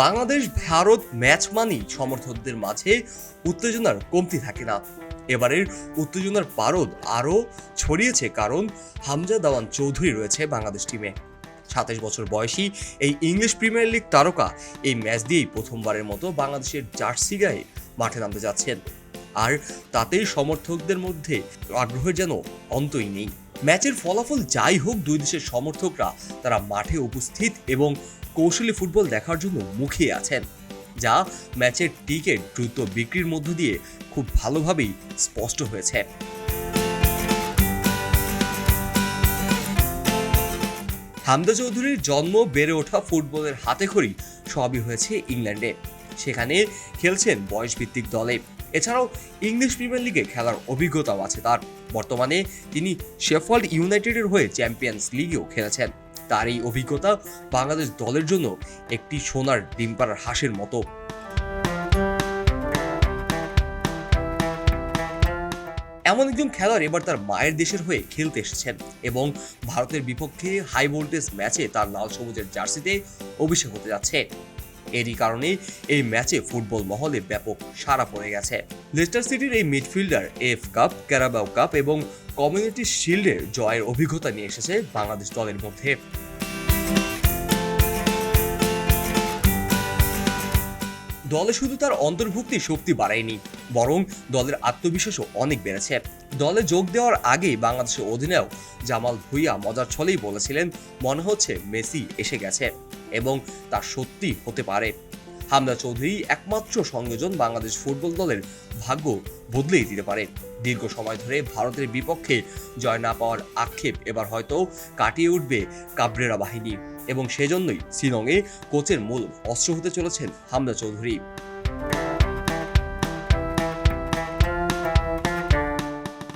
Bangladesh, Bharat match মানেই সমর্থকদের মাঝে উত্তেজনার কমতি থাকে না। এবারের উত্তেজনার পারদ আরও ছড়িয়েছে কারণ হামজা দাওয়ান চৌধুরী রয়েছে বাংলাদেশ টিমে সাতাশ বছর বয়সী এই ইংলিশ প্রিমিয়ার লিগ তারকা এই ম্যাচ দিয়েই প্রথমবারের মতো বাংলাদেশের জার্সি গায়ে মাঠে নামতে যাচ্ছেন। আর তাতেই সমর্থকদের মধ্যে আগ্রহের যেন অন্তই নেই। ম্যাচের ফলাফল যাই হোক, দুই দেশের সমর্থকরা তারা মাঠে উপস্থিত এবং কৌশলী ফুটবল দেখার জন্য মুখিয়ে আছেন, যা ম্যাচের টিকিট দ্রুত বিক্রির মধ্য দিয়ে খুব ভালোভাবেই স্পষ্ট হয়েছে। হামদা চৌধুরীর জন্ম বেড়ে ওঠা ফুটবলের হাতে খড়ি সবই হয়েছে ইংল্যান্ডে। সেখানে খেলছেন বয়সভিত্তিক দলে। এছাড়াও ইংলিশ প্রিমিয়ার লিগে খেলার অভিজ্ঞতাও আছে তার। বর্তমানে তিনি শেফল্ড ইউনাইটেডের হয়ে চ্যাম্পিয়ন্স লিগেও খেলেছেন। তার এই অভিজ্ঞতা বাংলাদেশ দলের জন্য একটি সোনার ডিম পাড়ার হাসের মতো। এমন একজন খেলোয়াড় এবার তার মায়ের দেশের হয়ে খেলতে এসেছেন এবং ভারতের বিপক্ষে হাই ভোল্টেজ ম্যাচে তার লাল সবুজের জার্সিতে অভিষেক হতে যাচ্ছে। এরই কারণে এই ম্যাচে ফুটবল মহলে ব্যাপক সাড়া পড়ে গেছে। লেস্টার সিটির এই midfielder F cup, Carabao cup এবং কমিউনিটি শিল্ডের জয়ের অভিজ্ঞতা নিয়ে এসেছে বাংলাদেশ দলের মধ্যে। দলে শুধু তার অন্তর্ভুক্তি শক্তি বাড়ায়নি, বরং দলের আত্মবিশ্বাসও অনেক বেড়েছে। দলে যোগ দেওয়ার আগে বাংলাদেশের অধিনায়ক জামাল ভুইয়া মজার ছলেই বলেছিলেন, মনে হচ্ছে মেসি এসে গেছে এবং তা সত্যি হতে পারে। হামদা চৌধুরী একমাত্র সংযোজন বাংলাদেশ ফুটবল দলের ভাগ্য বদলেই দিতে পারে। দীর্ঘ সময় ধরে ভারতের বিপক্ষে জয় না পাওয়ার আক্ষেপ এবার হয়তো কাটিয়ে উঠবে কাবরেরা বাহিনী। এবং সেজন্যই শিলংয়ে কোচের মূল অস্ত্র হতে চলেছেন হামদা চৌধুরী।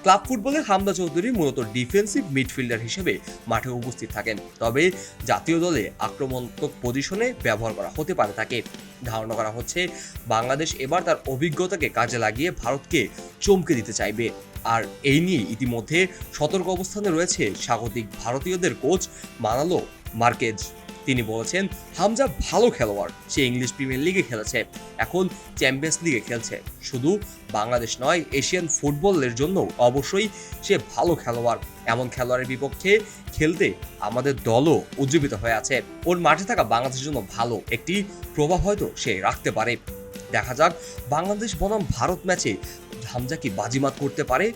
ক্লাব ফুটবলে হামদা চৌধুরী মূলত ডিফেন্সিভ মিডফিল্ডার হিসেবে মাঠে উপস্থিত থাকেন, তবে জাতীয় দলে আক্রমণাত্মক পজিশনে ব্যবহার করা হতে পারে তাকে। ধারণা করা হচ্ছে, বাংলাদেশ এবার তার অভিজ্ঞতাকে কাজে লাগিয়ে ভারতকে চমকে দিতে চাইবে। আর এই নিয়ে ইতিমধ্যে সতর্ক অবস্থানে রয়েছে স্বাগতিক ভারতীয়দের কোচ মানালো মার্কেজ। তিনি বলেছেন, হামজা ভালো খেলোয়াড়, সে ইংলিশ প্রিমিয়ার লিগে খেলেছে, এখন চ্যাম্পিয়ন্স লিগে খেলছে। শুধু বাংলাদেশ নয়, এশিয়ান ফুটবলের জন্য অবশ্যই সে ভালো খেলোয়াড়। এমন খেলোয়াড়ের বিপক্ষে খেলতে আমাদের দলও উজ্জীবিত হয়ে আছে। ওর মাঠে থাকা বাংলাদেশের জন্য ভালো একটি প্রভাব হয়তো সে রাখতে পারে। দেখা যাক, বাংলাদেশ বনাম ভারত ম্যাচে হামজা কি বাজিমাত করতে পারে।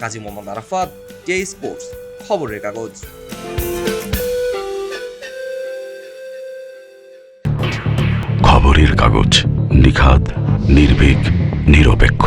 কাজী মোহাম্মদ আরাফাত কে স্পোর্টস খবরের কাগজ। খবরের কাগজ নিখাদ নির্ভীক নিরপেক্ষ।